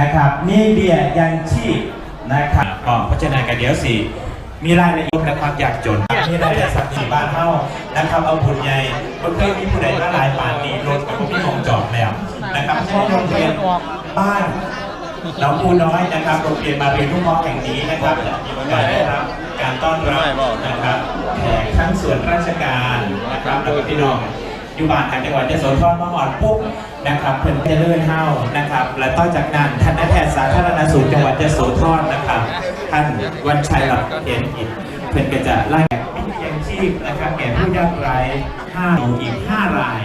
นะครับมีเบียร์ยังชีพนะครับอ๋อเพราะฉะนั้นกันเดี๋ยวสิมีรายละเอียดและความยากจนมีรายละเอียดสักสี่บ้านเท่านะครับเอาผุนใหญ่บนเคยมีผู้ใดมาหลายป่านนี้รถกับพี่ของจอดแล้วนะครับพราะโรงเรียนบ้านน้องปูน้อยนะครับโรงเรียนมาเรียนลูกน้อแห่งนี้นะครับมีโอกาสได้รับการต้อนรับนะครับแขกทั้งส่วนราชการนะครับแล้วก็พี่น้องอยู่บ้านทางจังหวัดยโสธรมาหอดปุ๊บ นะครับเพิ่นจะเลื่อนเฮ้านะครับ และต่อจากนั้นท่านนายแพทย์สาธารณสุขจังหวัดยโสธรนะครับ ท่านวันชัยหลับเห็นอิฐเพิ่นก็จะไล่วิทยาชีพนะครับแก่ผู้ยากไร้ห้าอีกห้าราย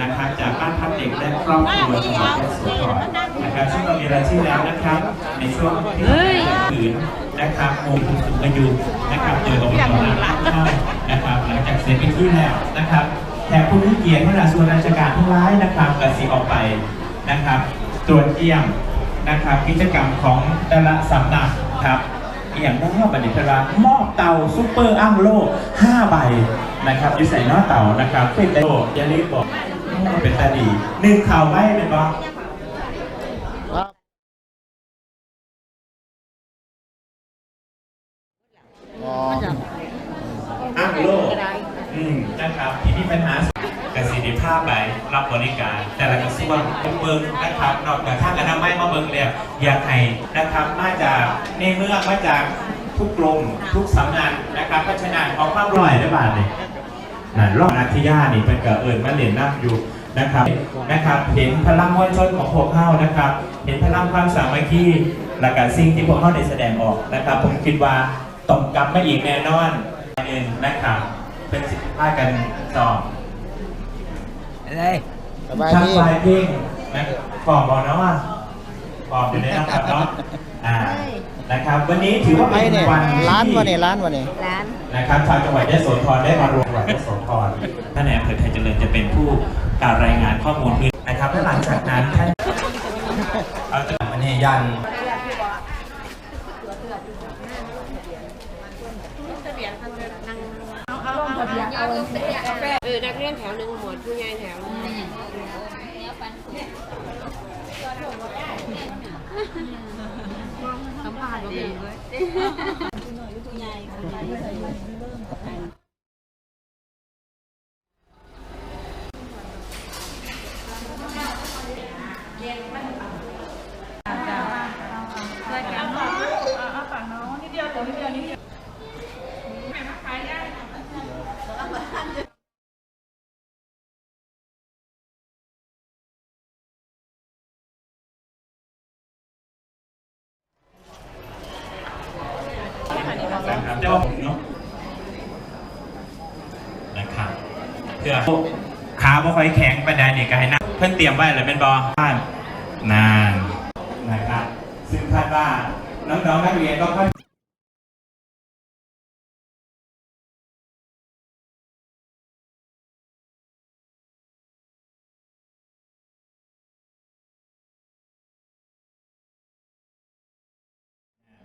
นะครับจากบ้านพักเด็กและครอบครัวจังหวัดยโสธรนะครับซึ่งเรามีรายชื่อแล้วนะครับ ในช่วงที่จะถืนนะครับโมงสูงอายุนะครับโดยองกรรับเข้านะครับหลังจากเสร็จพิธีแล้วนะครับ แขกผู้มีเกียรติพระส่วนราชการทั้งหลายนะครับกสิออกไปนะครับ ตรวจเยี่ยมนะครับ กิจกรรมของแต่ละสำนักครับเอียงนอกบัณฑิตรามอบเตาซุปเปอร์อังโล่5ใบนะครับอยู่ใส่นอกเตานะครับเป็นแต่โลอยาลิบอกเป็นตาดีหนึ่งข่าวไว้เป็นบ่อ๋อ ปัญหากสิทธิภาพไปรับบริการ แต่ละกระทรวงเบิงนะครับนอกจากทางอนามัยมาเบิงแล้วอยากให้นะครับมาจากในเมืองมาจากทุกกรมทุกสำนักนะครับเพราะฉะนั้นของความร่อยได้บาทเลยนั่นรอบนัที่ย่านี่เป็นกระเอิญมาเรียนนั่งอยู่นะครับนะครับ เห็นพลังมวลชนของพวกเข้านะครับ เห็นพลังความสามัคคีและการสิ่งที่พวกเข้าได้แสดงออกนะครับ ผมคิดว่าต้องกลับมาอีกแน่นอนหนึ่งนะครับเป็นสิทธิภาพกัน สอบสบายช่างดีไฟเพ่งนะฟอมบอกนะว่าฟอมอยู่ในน้ำครับเนาะอ่านะครับ วันนี้ถือว่าไอ้เป็นเนี่ยวันที่ร้านวะเนี่ยร้านวะเนี่ยร้านนะครับชาวจังหวัดยโสธรได้มารวมจังหวัดยโสธรท่านนายอำเภอไทยเจริญจะเป็นผู้การรายงานข้อมูลพื้นนะครับและหลังจากนั้นท่านเอาจากมันนี่ยันเออ นักเรียนแถวหนึ่งหมวดผู้ใหญ่แถวหนึ่งสัมภาษณ์ดีเลย นะครับเจ้าผมเนาะนะครับเพื่อขาบ่ค่อยแข็งปา นี่ก็ให้นั่งเพิ่นเตรียมไว้แล้วเป็นบอบ้านนานนะครับซึ่งคาดว่าน้องๆนักเรียนก็ค่อย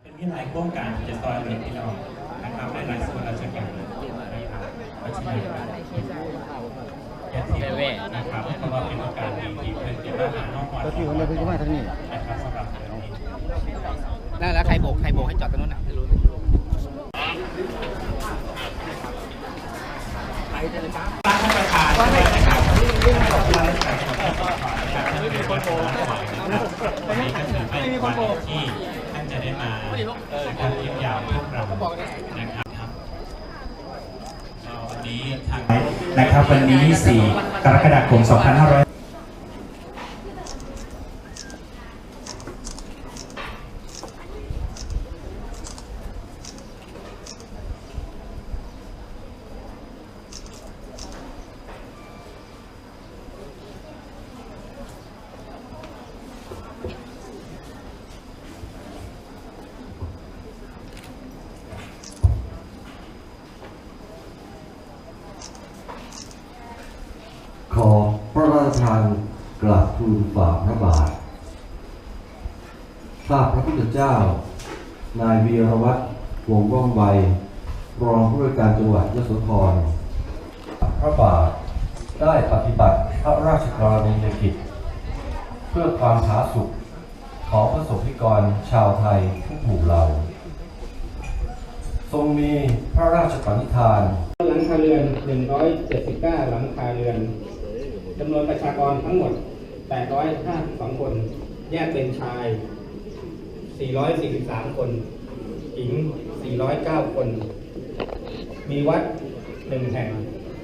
เป็นมีหลายโครงการที่จะซอยเหลือที่เรานะครับในหลายส่วนราชการนะครับเพราะ ฉะนั้นอย่าทิ้งไว้นะครับเพราะว่าเป็นโอกาสดีที่เพื่อนจะมาหาน้องหอดก็ที่คนเดียวเพิ่งจะมาทางนี้นะครับสำหรับเรื่องนี้แล้วแล้วใครโบกใครโบกให้จอดตรงนู้นอะไม่รู้ท่านประธานด้วยนะครับขอบคุณราชการจังหวัดสงขลานะครับท่านเป็นคนโปรนะครับวันนี้ก็ถือเป็นวันที่ท่านจะได้มานะครับเยี่ยมยามพวกเรานะครับวั นี้นะครับวันนี้ 4 กรกฎาคม 2500 ทานกราบทูลฝ่าพระบาทข้าพระพุทธเจ้า นายวีรวัตรวงว่องไวรองผู้ว่าการจังหวัดยโสธรพระบาทได้ปฏิบัติพระราชกรณียกิจ เพื่อความผาสุกของพระสกรชาวไทยทุกหมู่เหล่า ทรงมีพระราชปณิธานหลังคาเรือน 179 หลังคาเรือน จำนวนประชากรทั้งหมด 852 คน แยกเป็นชาย 443 คน หญิง 409 คน มีวัดหนึ่งแห่ง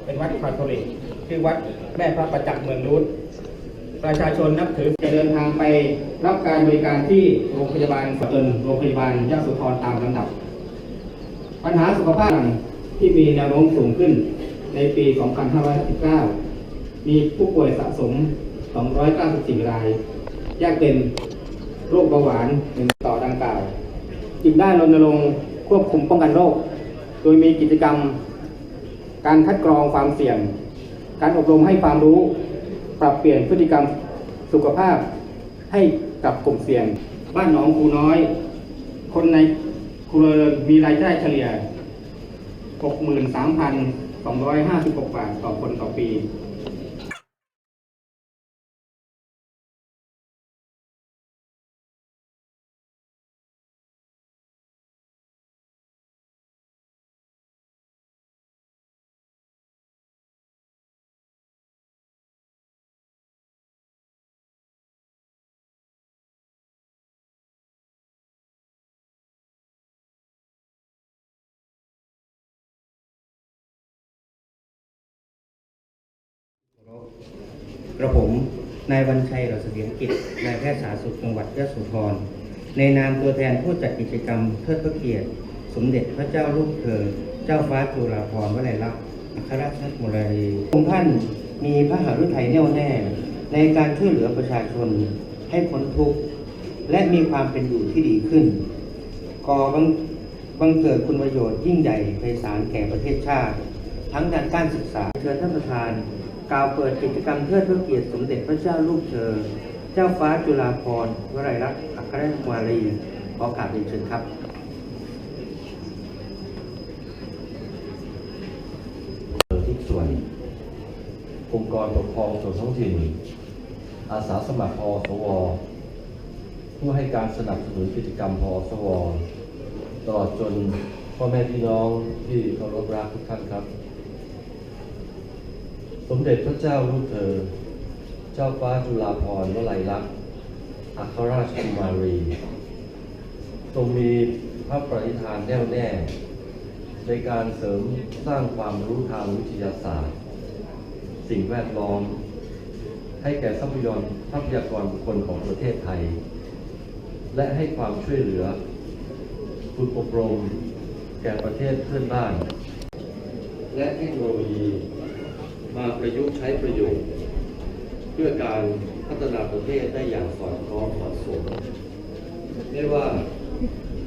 เป็นวัดคาทอลิกชื่อวัดแม่พระประจักษ์เมืองรุดประชาชนนับถือจะเดินทางไปรับการบริการที่โรงพยาบาลสตึลโรงพยาบาลยะโสธรตามลำดับ ปัญหาสุขภาพที่มีแนวโน้มสูงขึ้นในปี 2519 มีผู้ป่วยสะสม 294 ราย แยกเป็นโรคเบาหวานหนึ่งต่อดังกล่าวจึงได้รณรงค์ควบคุมป้องกันโรค โดยมีกิจกรรม การคัดกรองความเสี่ยง การอบรมให้ความรู้ ปรับเปลี่ยนพฤติกรรมสุขภาพให้กับกลุ่มเสี่ยง บ้านหนองคูน้อย คนในครัวเรือนมีรายได้เฉลี่ย 63,256 บาทต่อคนต่อปี กระผมนายวันชัยหล่าเสถียรกิจนายแพทย์สาธารณสุขจังหวัดยะโสธรในนามตัวแทนผู้จัดกิจกรรมเทิดพระเกียรติ สมเด็จพระเจ้าลูกเธอ เจ้าฟ้าจุฬาภรณ์วลัยลักษณ์อัครราชกุมารีองค์ท่านมีพระหฤทัยแน่วแน่ ในการช่วยเหลือประชาชนให้พ้นทุกข์และมีความเป็นอยู่ที่ดีขึ้นก่อบังบังเกิดคุณประโยชน์ยิ่งใหญ่ไพศาลแก่ประเทศชาติ ทั้งด้านการศึกษาเชิญท่านประธาน กล่าวเปิดกิจกรรมเทิดพระเกียรติสมเด็จพระเจ้าลูกเธอ เจ้าฟ้าจุฬาภรณ์วลัยลักษณ์อัครมารีขอกราบเรียนเชิญครับทุกส่วนองค์กรปกครองส่วนท้องถิ่น อาสาสมัครพอสวผู้ให้การสนับสนุนกิจกรรมพอสวตลอดจนพ่อแม่พี่น้องที่เคารพรักทุกท่านครับ มเด็จพระเจ้าลูกเธอ เจ้าฟ้าจุฬาภรณ์วลัยลักษณ์อัครราชกุมารีทรงมีพระปณิธานแน่วแน่ ในการเสริมสร้างความรู้ทางวิทยาศาสตร์ สิ่งแวดล้อม ให้แก่ทรัพยากรทรัพยากรบุคคลของประเทศไทย และให้ความช่วยเหลือฝึกอบรม แก่ประเทศเพื่อนบ้าน และเทคโนโลยี มาประยุกต์ใช้ประโยชน์ เพื่อการพัฒนาประเทศได้อย่างสอดคล้องเหมาะสมไม่ว่า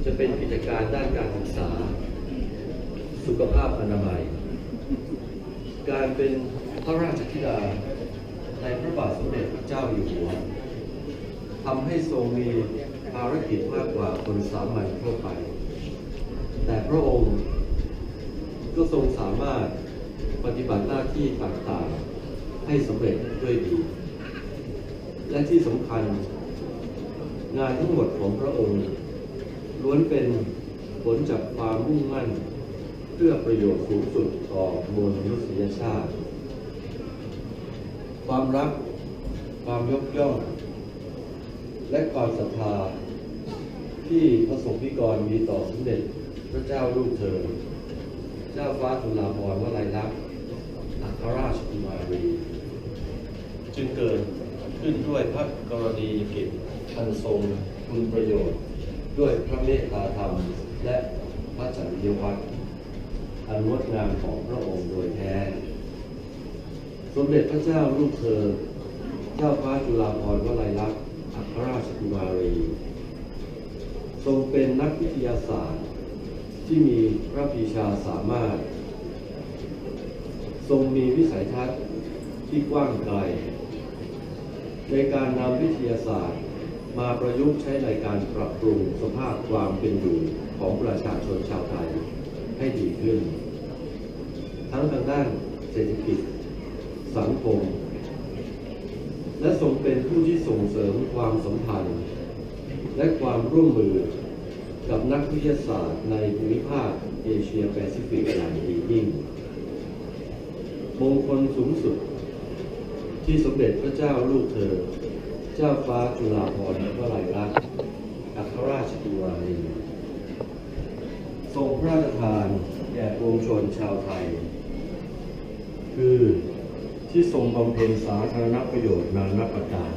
จะเป็นกิจการด้านการศึกษา สุขภาพอนามัย การเป็นพระราชธิดาในพระบาทสมเด็จพระเจ้าอยู่หัวทำให้ทรงมีภารกิจมากกว่าคนสามัญทั่วไป แต่พระองค์ก็ทรงสามารถ ปฏิบัติหน้าที่ต่างๆ ให้สำเร็จด้วยดี และที่สำคัญ งานทั้งหมดของพระองค์ ล้วนเป็นผลจากความมุ่งมั่น เพื่อประโยชน์สูงสุดต่อมวลมนุษยชาติ ความรัก ความยกย่อง และความศรัทธาที่พระสงฆ์นิกรมีต่อสมเด็จพระเจ้าลูกเธอ เจ้าฟ้าจุฬาภรณ์วลัยลักษณ์อัครราชกุมารีจึงเกิดขึ้นด้วยพระกรณียกิจอันทรงคุณประโยชน์ ด้วยพระเมตตาธรรม และพระจริยวัตรอันงดงามของพระองค์โดยแท้ สมเด็จพระเจ้าลูกเธอ เจ้าฟ้าจุฬาภรณ์วลัยลักษณ์อัครราชกุมารี ทรงเป็นนักวิทยาศาสตร์ ที่มีพระปีชาสามารถ ทรงมีวิสัยทัศน์ที่กว้างไกล ในการนำวิทยาศาสตร์ มาประยุกต์ใช้ในการปรับปรุงสภาพความเป็นอยู่ของประชาชนชาวไทยให้ดีขึ้น ทั้งทางด้านเศรษฐกิจ สังคม และทรงเป็นผู้ที่ส่งเสริมความสัมพันธ์ และความร่วมมือ กับนักวิทยาศาสตร์ในภูมิภาคเอเชียแปซิฟิกอย่างดียิ่งมงคลสูงสุด ที่สมเด็จพระเจ้าลูกเธอ เจ้าฟ้าจุฬาภรณ์วลัยลักษณ์อัครราชกุมารีทรงพระราชทานแก่ปวงชนชาวไทย คือที่ทรงบำเพ็ญสาธารณประโยชน์นานาประการ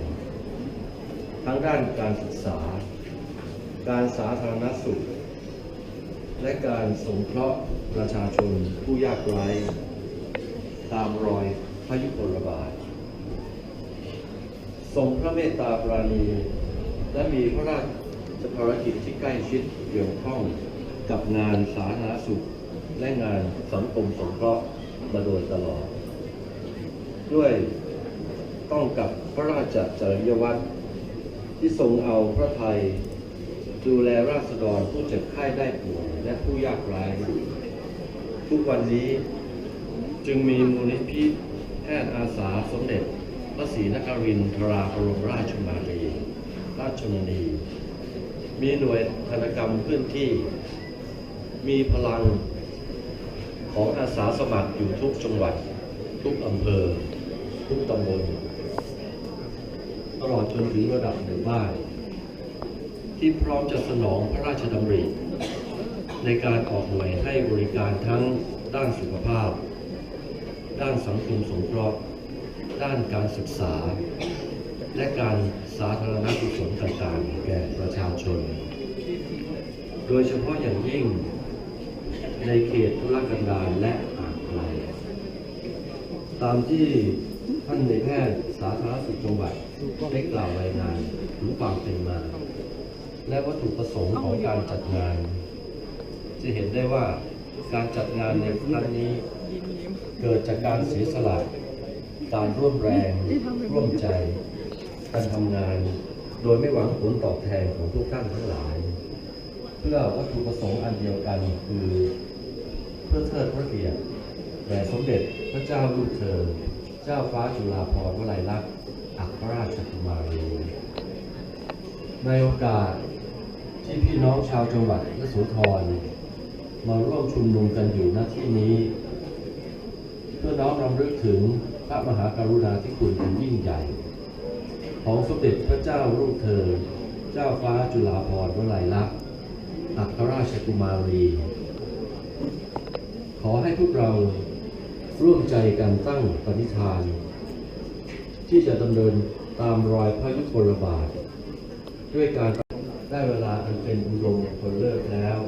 ทั้งด้านการศึกษา การสาธารณสุข และการสงเคราะห์ประชาชนผู้ยากไร้ตามรอยพระยุคลบาททรงพระเมตตาปราณี และมีพระราชภารกิจที่ใกล้ชิดเกี่ยวข้องกับงานสาธารณสุข และงานสังคมสงเคราะห์มาโดยตลอด ด้วยต้องกับพระราชจริยวัตรที่ทรงเอาพระไทย ดูแลราษฎรผู้เจ็บไข้ได้ป่วยและผู้ยากไร้ทุกวันนี้จึงมีมูลนิธิแพทย์อาสาสมเด็จพระศรีนครินทราบรมราชมารีราชชนนี มีหน่วยธนกรรมเคลื่อนที่ มีพลังของอาสาสมัครอยู่ทุกจังหวัด ทุกอำเภอ ทุกตำบลตลอดจนถึงระดับหมู่บ้าน ที่พร้อมจะสนองพระราชดำริในการออกหน่วยให้บริการทั้งด้านสุขภาพ ด้านสังคมสงเคราะห์ ด้านการศึกษา และการสาธารณกุศลต่างๆ แก่ประชาชน โดยเฉพาะอย่างยิ่งในเขตธุรกันดารและห่างไกลตามที่ท่านในแพทย์สาธารณสุขจังหวัดได้กล่าวรายงานถึงความเป็นมา และวัตถุประสงค์ของการจัดงาน จะเห็นได้ว่าการจัดงานในครั้งนี้ เกิดจากการเสียสละการร่วมแรง ร่วมใจ การทำงาน โดยไม่หวังผลตอบแทนของทุกท่านทั้งหลาย เพื่อวัตถุประสงค์อันเดียวกันคือ เพื่อเทิดพระเกียรติแด่สมเด็จพระเจ้าลูกเธอ เจ้าฟ้าจุฬาภรณ์วลัยลักษณ์อัครราชกุมารีในโอกาส ที่พี่น้องชาวจังหวัดยโสธรมาร่วมชุมนุมกันอยู่ณที่นี้ เพื่อน้อมรำลึกถึงพระมหากรุณาธิคุณอันยิ่งใหญ่ ของสมเด็จพระเจ้าลูกเธอ เจ้าฟ้าจุฬาภรณ์วลัยลักษณ์อัครราชกุมารี ขอให้พวกเราร่วมใจกันตั้งปณิธาน ที่จะดำเนินตามรอยพระยุคลบาทด้วยการ ได้เวลาอันเป็นอุดมมงคลเลิกแล้ว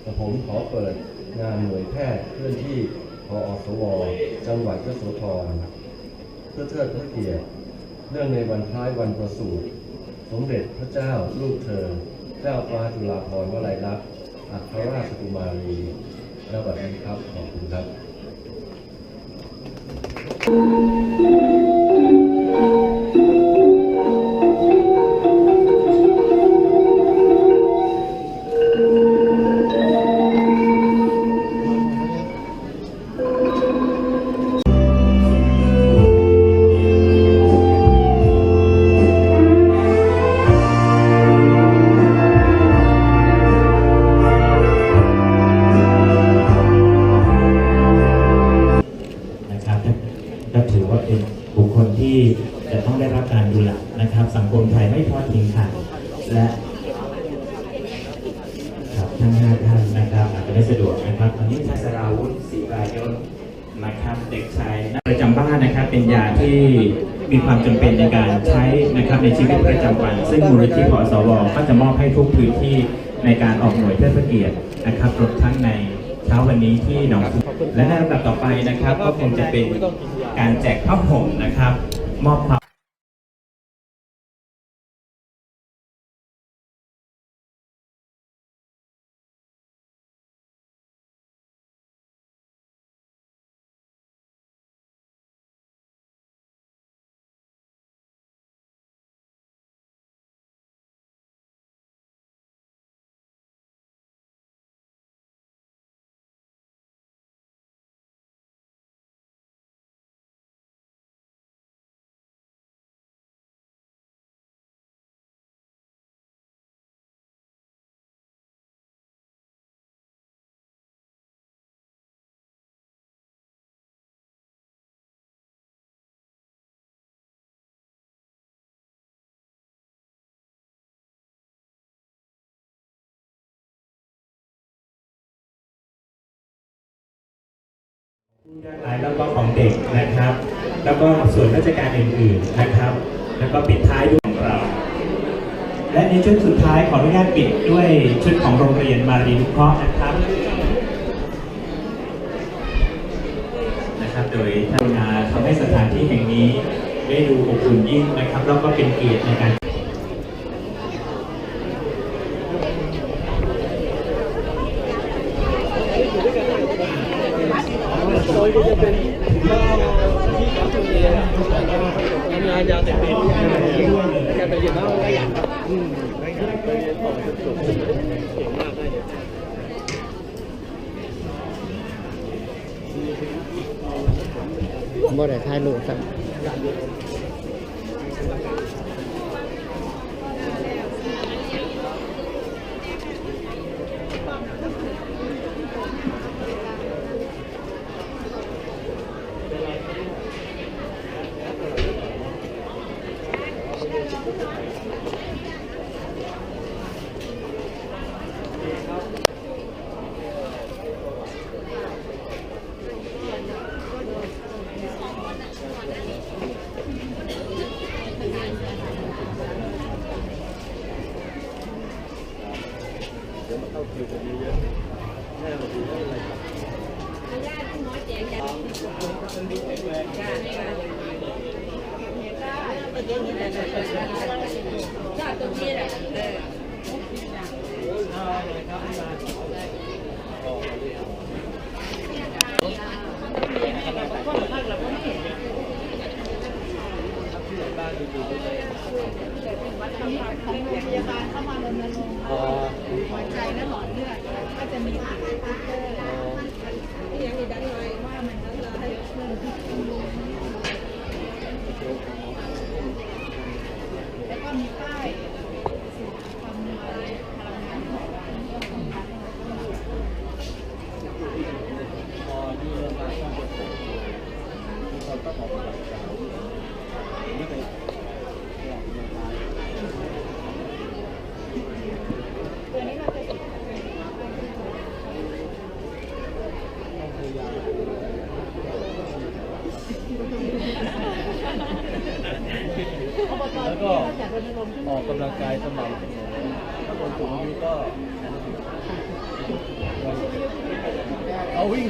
แต่ผมขอเปิดงานหน่วยแพทย์เคลื่อนที่พออสว จังหวัดยโสธรเพื่อเทิดพระเกียรติเนื่องในวันคล้ายวันประสูติสมเด็จพระเจ้าลูกเธอ เจ้าฟ้าจุฬาภรณ์วลัยลักษณ์อัครราชกุมารีและบัดนี้ครับ ขอบคุณครับนะครับ นะครับ ก็คงจะเป็นการแจกผ้าห่มนะครับ มอบความ หลายแล้วก็ของเด็กนะครับ แล้วก็ส่วนราชการอื่นๆนะครับ แล้วก็ปิดท้ายด้วยของเรา และในชุดสุดท้ายขออนุญาตปิดด้วยชุดของโรงเรียนมารีนุเคราะห์นะครับนะครับ โดยทางงานทำให้สถานที่แห่งนี้ได้ดูอบอุ่นยิ่งนะครับ แล้วก็เป็นเกียรติในการ บ่ได้ถ่ายรูปครับ เข้ามาเลยนะลุงหัวใจและหลอดเลือดก็จะมีอาหารเพื่อ แล้วก็ออกกำลังกายสม่ำเสมอถ้าคนสูงอายุก็เอาวิ่ง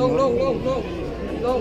ลงลงลงลง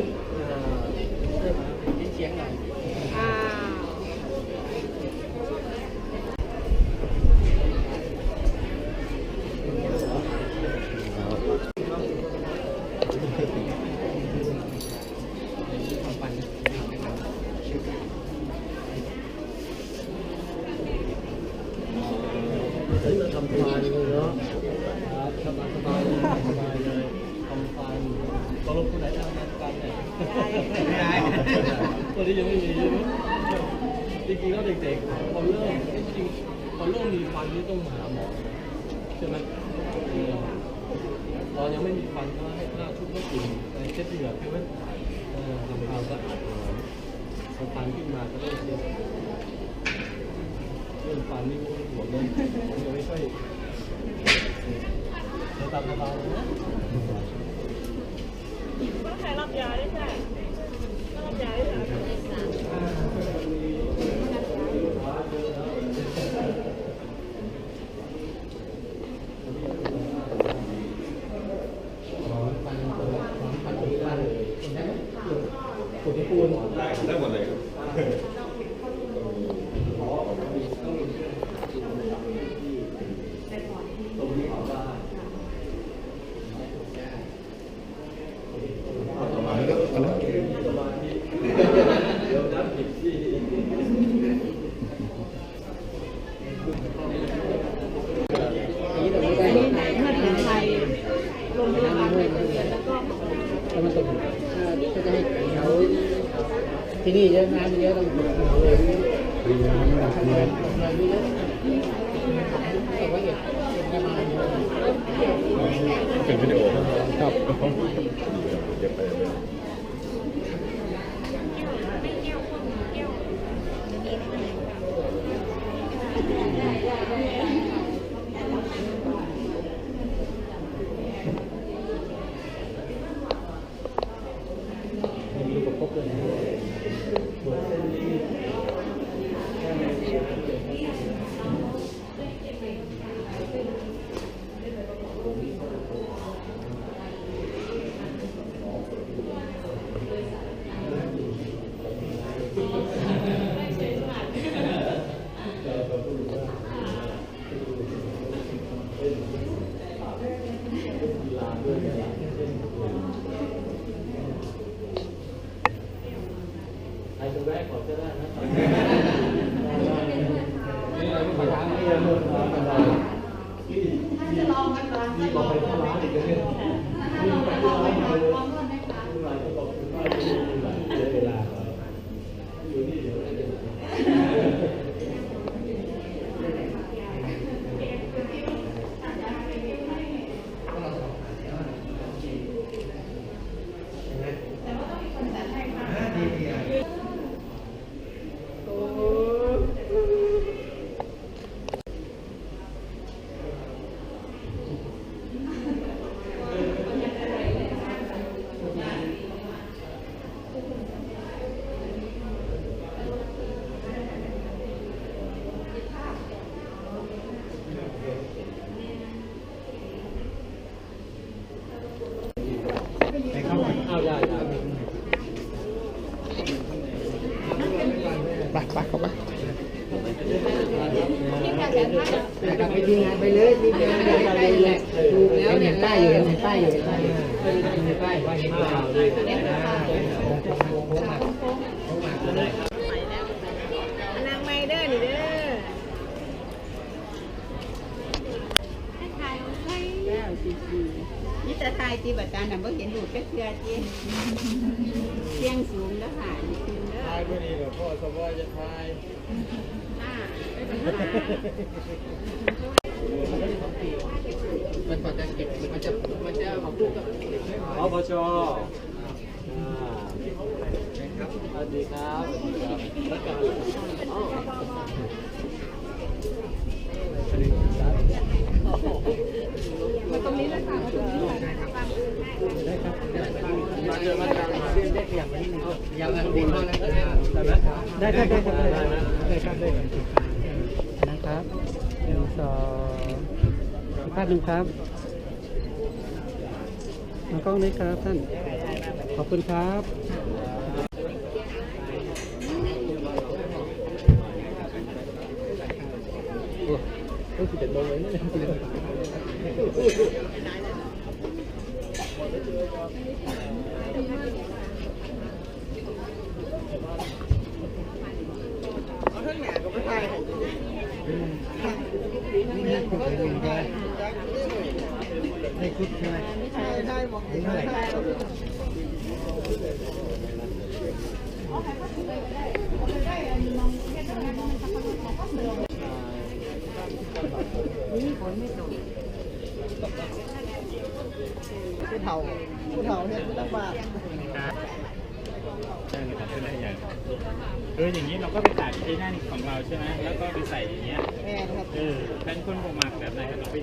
สะพนขึ้นมาก็ต้องเรื่องฟันนี่หัวลมจะไม่ค่อยจะตัมเบาๆนะต้องใช้รับยาได้ใช่ต้องหรับยาได้ใช่ มันก็ถูกก็จะให้เขาที่นี่เยอะงานเยอะต้องถูกเลยทำงานทำงานเยอะเป็นวิดีโอครับายที่บัตรน่ะบ่เห็นดูดจักเทื่อจีเสียงสูงแล้วค่ะนี่คือเด้อทายไม่ดีกับพ่อสบายจะทายอ่ามันก่อนจะเก็บมันจะมันจะของพูดกับอปชครับสวัสดีครับแล้วก็ มาตรงนี้เลยค่ะมาตรงนี้เลย มาเจอมาจาก ได้เปลี่ยนมานิดนึงยังอันดีมากแล้วได้ได้ได้ได้ได้ได้ครับได้นะครับหนึ่งสองภาพหนึ่งครับมากล้องนี้ครับท่าน ขอบคุณครับได้คุดใช่ไหมใช่ใช่บอกใช่ ผู้เฒ่าผู้เฒ่าเนี่ยไม่ต้องบาใช่เลยครับเป็นอะไรอย่างเอออย่างนี้เราก็ไปตัดไอ้นั่นของเราใช่ไหมแล้วก็ไปใส่อย่างเงี้ยแม่นะครับ เออเป็นคนบ่มักแบบไหนครับเราไป